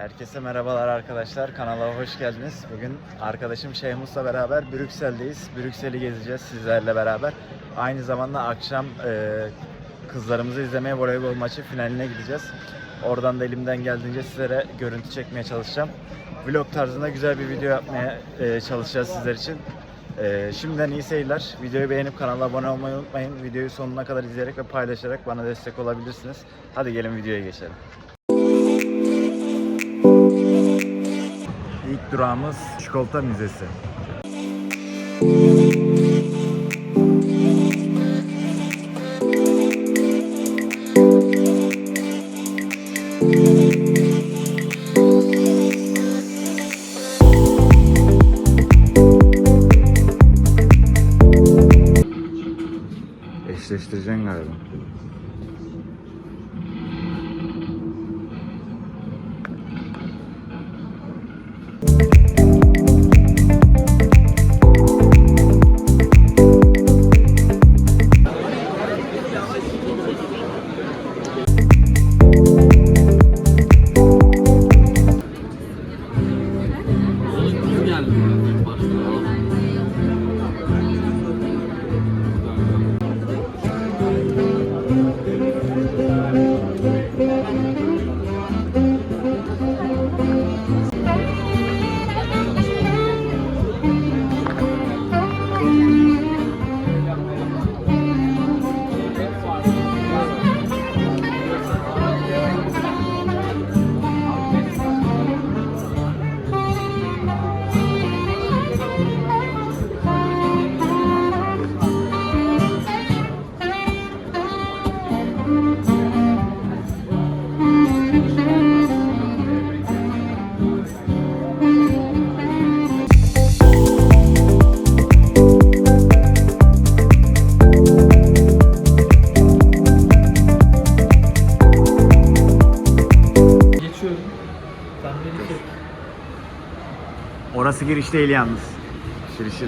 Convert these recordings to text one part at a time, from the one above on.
Herkese merhabalar arkadaşlar. Kanala hoş geldiniz. Bugün arkadaşım Şeyhmus'la beraber Brüksel'deyiz. Brüksel'i gezeceğiz sizlerle beraber. Aynı zamanda akşam e, kızlarımızı izlemeye voleybol maçı finaline gideceğiz. Oradan da elimden geldiğince sizlere görüntü çekmeye çalışacağım. Vlog tarzında güzel bir video yapmaya e, çalışacağız sizler için. E, şimdiden iyi seyirler. Videoyu beğenip kanala abone olmayı unutmayın. Videoyu sonuna kadar izleyerek ve paylaşarak bana destek olabilirsiniz. Hadi gelin videoya geçelim. İlk durağımız Çikolata Müzesi. Eşleştireceksin galiba. Giriş değil yalnız. Giriş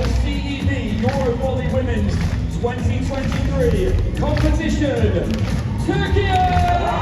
the CEV Euro Volley Women's 2023 competition, Turkey!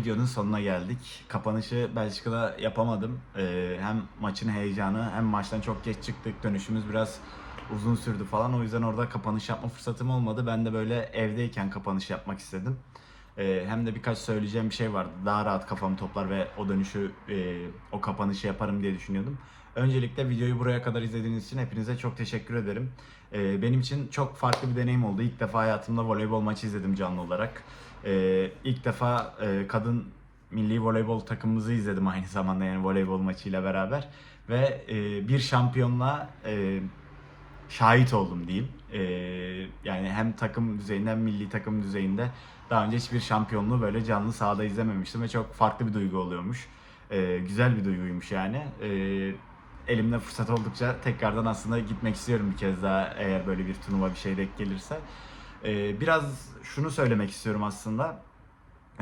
Videonun sonuna geldik. Kapanışı Belçika'da yapamadım. Ee, hem maçın heyecanı hem maçtan çok geç çıktık. Dönüşümüz biraz uzun sürdü falan. O yüzden orada kapanış yapma fırsatım olmadı. Ben de böyle evdeyken kapanış yapmak istedim. Ee, hem de birkaç söyleyeceğim bir şey vardı. Daha rahat kafamı toplar ve o dönüşü, e, o kapanışı yaparım diye düşünüyordum. Öncelikle videoyu buraya kadar izlediğiniz için hepinize çok teşekkür ederim. Ee, benim için çok farklı bir deneyim oldu. İlk defa hayatımda voleybol maçı izledim canlı olarak. Ee, ilk defa e, kadın milli voleybol takımımızı izledim aynı zamanda yani voleybol maçıyla beraber. Ve e, bir şampiyonluğa e, şahit oldum diyeyim. Ee, yani hem takım düzeyinde hem milli takım düzeyinde daha önce hiçbir şampiyonluğu böyle canlı sahada izlememiştim ve çok farklı bir duygu oluyormuş. Ee, güzel bir duyguymuş yani. Ee, elimde fırsat oldukça tekrardan aslında gitmek istiyorum bir kez daha eğer böyle bir turnuva bir şey denk gelirse. Ee, biraz şunu söylemek istiyorum aslında.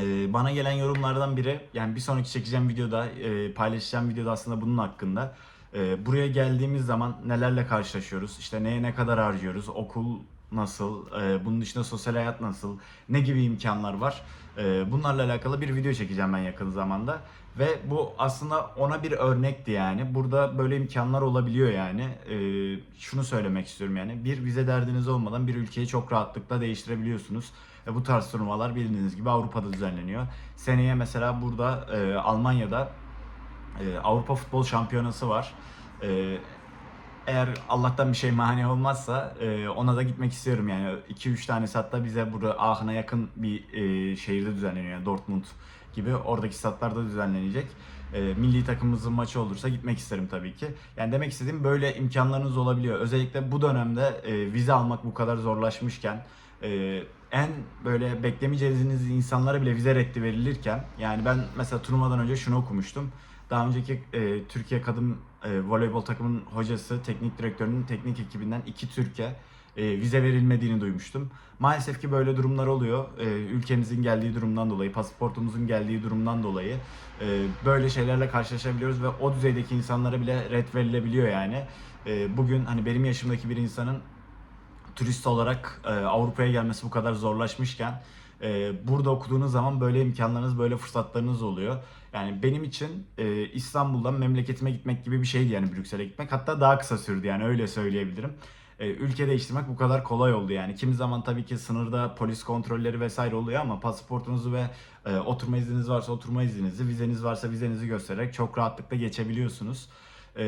Ee, bana gelen yorumlardan biri yani bir sonraki çekeceğim videoda e, paylaşacağım videoda aslında bunun hakkında. Ee, buraya geldiğimiz zaman nelerle karşılaşıyoruz? İşte neye ne kadar harcıyoruz? Okul nasıl? Ee, bunun dışında sosyal hayat nasıl? Ne gibi imkanlar var? Ee, bunlarla alakalı bir video çekeceğim ben yakın zamanda. Ve bu aslında ona bir örnekti yani. Burada böyle imkanlar olabiliyor yani. Ee, şunu söylemek istiyorum yani. Bir vize derdiniz olmadan bir ülkeyi çok rahatlıkla değiştirebiliyorsunuz. E, bu tarz turnuvalar bildiğiniz gibi Avrupa'da düzenleniyor. Seneye mesela burada e, Almanya'da e, Avrupa Futbol Şampiyonası var. E, eğer Allah'tan bir şey mani olmazsa e, ona da gitmek istiyorum yani 2-3 tanesi hatta bize burada Aachen'a yakın bir e, şehirde düzenleniyor yani Dortmund gibi oradaki statlarda düzenlenecek. E, milli takımımızın maçı olursa gitmek isterim tabii ki. Yani demek istediğim böyle imkanlarınız olabiliyor. Özellikle bu dönemde e, vize almak bu kadar zorlaşmışken e, en böyle beklemeyeceğiniz insanlara bile vize reddi verilirken yani ben mesela turnuvadan önce şunu okumuştum. Daha önceki e, Türkiye kadın e, voleybol takımının hocası, teknik direktörünün teknik ekibinden iki Türkiye e, vize verilmediğini duymuştum. Maalesef ki böyle durumlar oluyor. E, ülkemizin geldiği durumdan dolayı, pasaportumuzun geldiği durumdan dolayı e, böyle şeylerle karşılaşabiliyoruz ve o düzeydeki insanlara bile red verilebiliyor yani. E, bugün hani benim yaşımdaki bir insanın turist olarak e, Avrupa'ya gelmesi bu kadar zorlaşmışken e, burada okuduğunuz zaman böyle imkanlarınız, böyle fırsatlarınız oluyor. Yani benim için e, İstanbul'dan memleketime gitmek gibi bir şeydi yani Brüksel'e gitmek. Hatta daha kısa sürdü yani öyle söyleyebilirim. E, ülke değiştirmek bu kadar kolay oldu yani. Kimi zaman tabii ki sınırda polis kontrolleri vesaire oluyor ama pasaportunuzu ve e, oturma izniniz varsa oturma izninizi, vizeniz varsa vizenizi göstererek çok rahatlıkla geçebiliyorsunuz. E,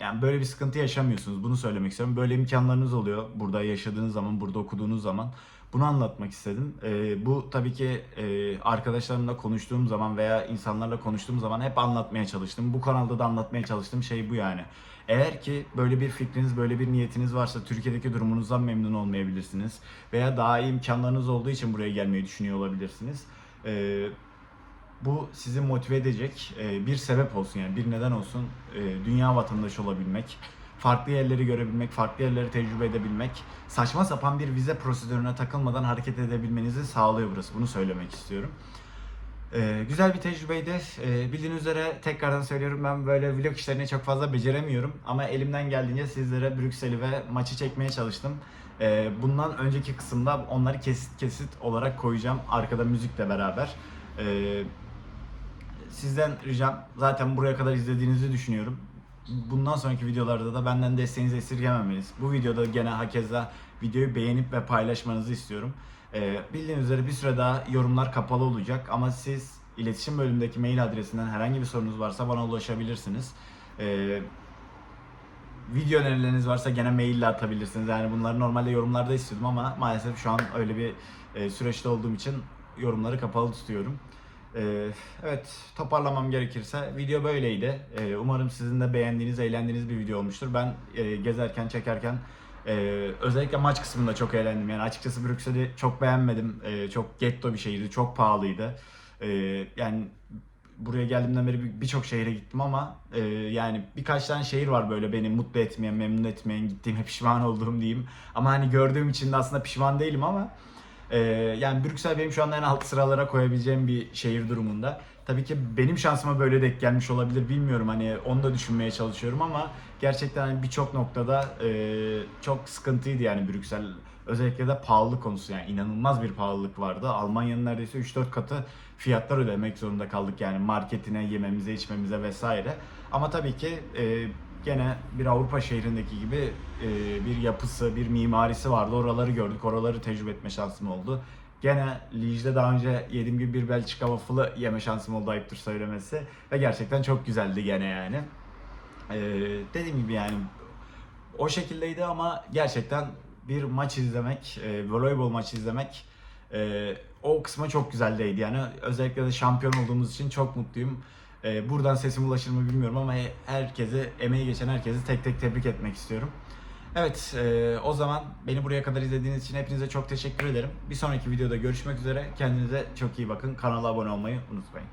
yani böyle bir sıkıntı yaşamıyorsunuz. Bunu söylemek istiyorum. Böyle imkanlarınız oluyor. Burada yaşadığınız zaman, burada okuduğunuz zaman. Bunu anlatmak istedim. Ee, bu tabii ki e, arkadaşlarımla konuştuğum zaman veya insanlarla konuştuğum zaman hep anlatmaya çalıştım. Bu kanalda da anlatmaya çalıştığım şey bu yani. Eğer ki böyle bir fikriniz, böyle bir niyetiniz varsa Türkiye'deki durumunuzdan memnun olmayabilirsiniz. Veya daha iyi imkanlarınız olduğu için buraya gelmeyi düşünüyor olabilirsiniz. Ee, bu sizi motive edecek e, bir sebep olsun yani bir neden olsun E, dünya vatandaşı olabilmek, farklı yerleri görebilmek, farklı yerleri tecrübe edebilmek, saçma sapan bir vize prosedürüne takılmadan hareket edebilmenizi sağlıyor burası. Bunu söylemek istiyorum. E, güzel bir tecrübeydi. E, bildiğiniz üzere tekrardan söylüyorum ben böyle vlog işlerini çok fazla beceremiyorum ama elimden geldiğince sizlere Brüksel'i ve maçı çekmeye çalıştım. E, bundan önceki kısımda onları kesit kesit olarak koyacağım arkada müzikle beraber. E, sizden ricam zaten buraya kadar izlediğinizi düşünüyorum. Bundan sonraki videolarda da benden desteğinizi esirgememeniz. Bu videoda gene hakeza videoyu beğenip ve paylaşmanızı istiyorum. Ee, bildiğiniz üzere bir süre daha yorumlar kapalı olacak ama siz iletişim bölümündeki mail adresinden herhangi bir sorunuz varsa bana ulaşabilirsiniz. Ee, video önerileriniz varsa gene mail ile atabilirsiniz. Yani bunları normalde yorumlarda istiyordum ama maalesef şu an öyle bir e, süreçte olduğum için yorumları kapalı tutuyorum. Ee, evet toparlamam gerekirse video böyleydi. Ee, umarım sizin de beğendiğiniz, eğlendiğiniz bir video olmuştur. Ben e, gezerken, çekerken e, özellikle maç kısmında çok eğlendim. Yani açıkçası Brüksel'i çok beğenmedim. E, çok getto bir şehirdi, çok pahalıydı. Yani buraya geldiğimden beri bir- birçok şehre gittim ama yani birkaç tane şehir var böyle beni mutlu etmeyen, memnun etmeyen, gittiğime pişman olduğum diyeyim. Ama hani gördüğüm için de aslında pişman değilim ama ee, yani Brüksel benim şu anda en alt sıralara koyabileceğim bir şehir durumunda. Tabii ki benim şansıma böyle denk gelmiş olabilir bilmiyorum hani onu da düşünmeye çalışıyorum ama gerçekten hani birçok noktada e, çok sıkıntıydı yani Brüksel. Özellikle de pahalılık konusu yani inanılmaz bir pahalılık vardı. Almanya'nın neredeyse 3-4 katı fiyatlar ödemek zorunda kaldık yani marketine, yememize, içmemize vesaire. Ama tabii ki e, gene bir Avrupa şehrindeki gibi e, bir yapısı, bir mimarisi vardı. Oraları gördük, oraları tecrübe etme şansım oldu. Gene Liege'de daha önce yediğim gibi bir Belçika waffle'ı yeme şansım oldu ayıptır söylemesi. Ve gerçekten çok güzeldi gene yani. E, dediğim gibi yani o şekildeydi ama gerçekten bir maç izlemek, e, voleybol maçı izlemek e, o kısma çok güzeldeydi. Yani özellikle de şampiyon olduğumuz için çok mutluyum. E, buradan sesim ulaşır mı bilmiyorum ama herkese, emeği geçen herkesi tek tek tebrik etmek istiyorum. Evet, e, o zaman beni buraya kadar izlediğiniz için hepinize çok teşekkür ederim. Bir sonraki videoda görüşmek üzere. Kendinize çok iyi bakın. Kanala abone olmayı unutmayın.